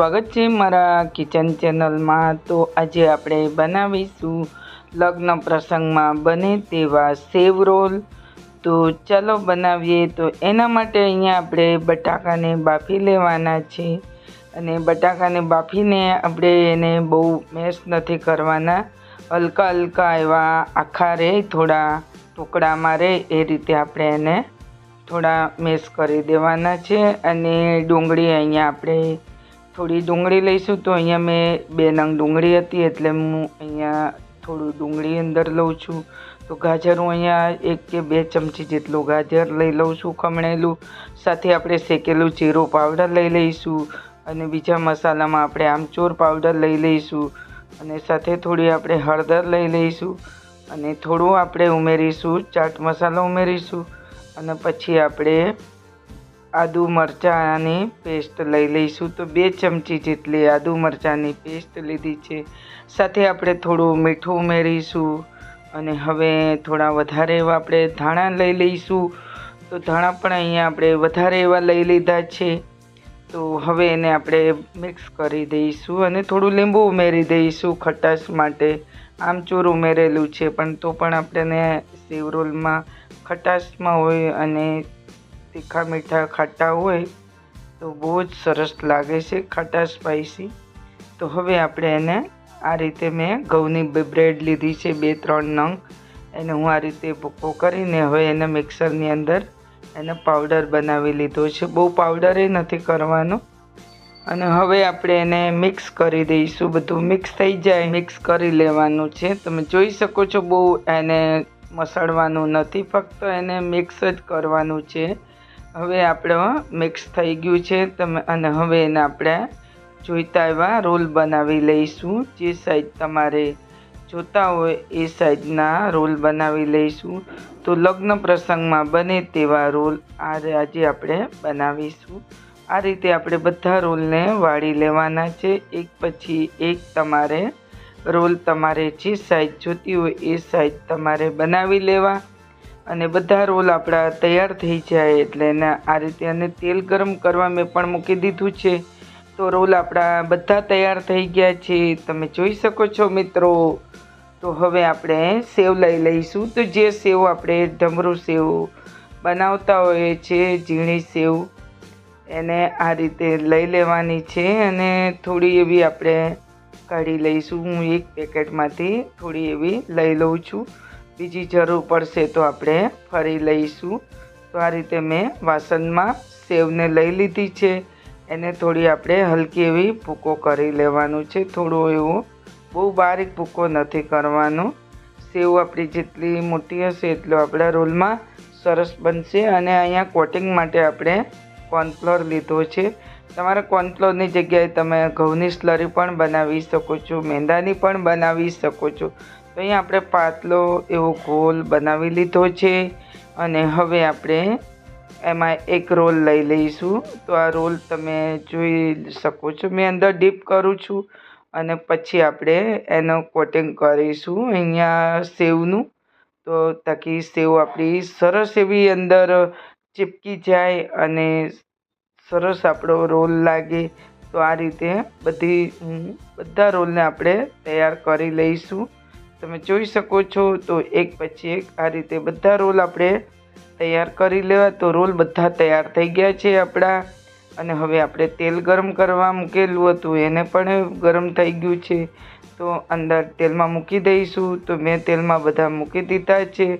સ્વાગત છે મારા કિચન ચેનલમાં. તો આજે આપણે બનાવીશું લગ્ન પ્રસંગમાં બને તેવા સેવ રોલ. તો ચાલો બનાવીએ. તો એના માટે અહીંયા આપણે બટાકાને બાફી લેવાના છે. અને બટાકાને બાફીને આપણે એને બહુ મેશ નથી કરવાના. હલકા હલકા એવા આખા રહે થોડા ટુકડામાં રહે એ રીતે આપણે એને થોડા મેશ કરી દેવાના છે. અને ડુંગળી અહીંયા આપણે થોડી ડુંગળી લઈશું તો અહીંયા મેં બે નંગ ડુંગળી હતી એટલે હું અહીંયા થોડું ડુંગળી અંદર લઉં છું. તો ગાજર હું અહીંયા એક કે બે ચમચી જેટલું ગાજર લઈ લઉં છું ખમણેલું. સાથે આપણે શેકેલું જીરું પાવડર લઈ લઈશું અને બીજા મસાલામાં આપણે આમચૂર પાવડર લઈ લઈશું. અને સાથે થોડી આપણે હળદર લઈ લઈશું અને થોડું આપણે ઉમેરીશું, ચાટ મસાલો ઉમેરીશું અને પછી આપણે આદુ મરચાંની પેસ્ટ લઈ લઈશું. તો બે ચમચી જેટલી આદુ મરચાંની પેસ્ટ લીધી છે. સાથે આપણે થોડું મીઠું ઉમેરીશું અને હવે થોડા વધારે એવા આપણે ધાણા લઈ લઈશું. તો ધાણા પણ અહીંયા આપણે વધારે એવા લઈ લીધા છે. તો હવે એને આપણે મિક્સ કરી દઈશું અને થોડું લીંબુ ઉમેરી દઈશું ખટાશ માટે. આમચૂર ઉમેરેલું છે, પણ તો પણ આપણને સેવ રોલમાં ખટાશમાં હોય અને તીખા મીઠા ખાટા હોય તો બહુ જ સરસ લાગે છે ખાટા સ્પાઈસી તો હવે આપણે એને આ રીતે મેં ઘઉંની બ્રેડ લીધી છે બે, ત્રણ નંગ. એને હું આ રીતે ભૂકો કરીને હવે એને મિક્સરની અંદર એને પાવડર બનાવી લીધો છે. બહુ પાવડરે નથી કરવાનો. અને હવે આપણે એને મિક્સ કરી દઈશું. બધું મિક્સ થઈ જાય મિક્સ કરી લેવાનું છે. તમે જોઈ શકો છો બહુ એને મસળવાનું નથી. ફક્ત એને મિક્સ જ કરવાનું છે. હવે આપણો મિક્સ થઈ ગયું છે. તમે અને હવે એને આપણે જોઈતા એવા રોલ બનાવી લઈશું. જે સાઈઝ તમારે જોતા હોય એ સાઈઝના રોલ બનાવી લઈશું. તો લગ્ન પ્રસંગમાં બને તેવા રોલ આ આજે આપણે બનાવીશું. આ રીતે આપણે બધા રોલને વાળી લેવાના છે. એક પછી એક તમારે રોલ તમારે જે સાઈઝ જોતી હોય એ સાઈઝ તમારે બનાવી લેવા. અને બધા રોલ આપણા તૈયાર થઈ જાય એટલે એને આ રીતે અને તેલ ગરમ કરવા મેં પણ મૂકી દીધું છે. તો રોલ આપણા બધા તૈયાર થઈ ગયા છે. તમે જોઈ શકો છો મિત્રો. તો હવે આપણે સેવ લઈ લઈશું. તો જે સેવ આપણે ઢમરું સેવ બનાવતા હોઈએ છીએ ઝીણી સેવ, એને આ રીતે લઈ લેવાની છે અને થોડી એવી આપણે કાઢી લઈશું. હું એક પેકેટમાંથી થોડી એવી લઈ લઉં છું. બીજી જરૂર પડશે તો આપણે ફરી લઈશું. તો આ રીતે મેં વાસણમાં સેવને લઈ લીધી છે. એને થોડી આપણે હલકી એવી ભૂકો કરી લેવાનું છે. થોડો એવો બહુ બારીક ભૂકો નથી કરવાનો. સેવ આપણી જેટલી મોટી હશે એટલો આપણા રોલમાં સરસ બનશે અને અહીંયા કોટિંગ માટે આપણે કોર્નફ્લોર લીધો છે. તમારા કોર્નફ્લોરની જગ્યાએ તમે ઘઉંની સ્લરી પણ બનાવી શકો છો, મેંદાની પણ બનાવી શકો છો. તો અહીંયા આપણે પાતળો એવો ગોલ બનાવી લીધો છે અને હવે આપણે એમાં એક રોલ લઈ લઈશું. તો આ રોલ તમે જોઈ શકો છો. મેં અંદર ડીપ કરું છું અને પછી આપણે એનો કોટિંગ કરીશું અહીંયા સેવનું. તો તાકી સેવ આપણી સરસ એવી અંદર ચીપકી જાય અને સરસ આપણો રોલ લાગે. તો આ રીતે બધી બધા રોલને આપણે તૈયાર કરી લઈશું. તમે જોઈ શકો છો, તો એક પછી એક આ રીતે બધા રોલ આપણે તૈયાર કરી લેવા. તો રોલ બધા તૈયાર થઈ ગયા છે આપણા. અને હવે આપણે તેલ ગરમ કરવા મૂકેલું હતું, એને પણ ગરમ થઈ ગયું છે. તો અંદર તેલમાં મૂકી દઈશું. તો મેં તેલમાં બધા મૂકી દીધા છે.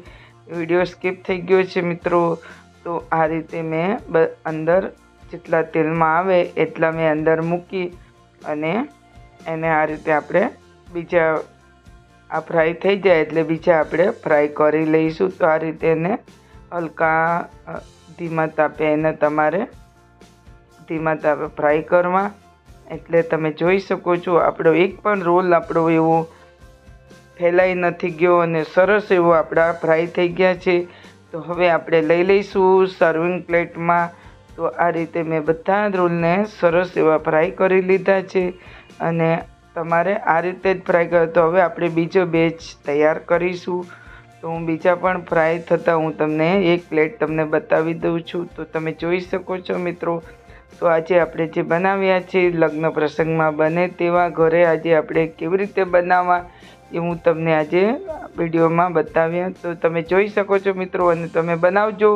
વીડિયો સ્કીપ થઈ ગયો છે મિત્રો. તો આ રીતે મેં અંદર જેટલા તેલમાં આવે એટલા મેં અંદર મૂકી અને એને આ રીતે આપણે બીજા આ ફ્રાય થઈ જાય એટલે બીજા આપણે ફ્રાય કરી લઈશું. તો આ રીતે એને હલકા ધીમા તાપે એને તમારે ધીમા તાપે ફ્રાય કરવા. એટલે તમે જોઈ શકો છો, આપણો એક પણ રોલ આપણો એવો ફેલાઈ નથી ગયો અને સરસ એવો આપણા ફ્રાય થઈ ગયા છે. તો હવે આપણે લઈ લઈશું સર્વિંગ પ્લેટમાં તો આ રીતે મેં બધા રોલને સરસ એવા ફ્રાય કરી લીધા છે. અને તમારે આ રીતે જ ફ્રાય કરો. તો હવે આપણે બીજો બેચ તૈયાર કરીશું. તો હું બીજા પણ ફ્રાય થતાં હું તમને એક પ્લેટ તમને બતાવી દઉં છું. તો તમે જોઈ શકો છો મિત્રો. તો આજે આપણે જે બનાવ્યા છે, લગ્ન પ્રસંગમાં બને તેવા ઘરે આજે આપણે કેવી રીતે બનાવવા એ હું તમને આજે વિડીયોમાં બતાવ્યા. તો તમે જોઈ શકો છો મિત્રો અને તમે બનાવજો.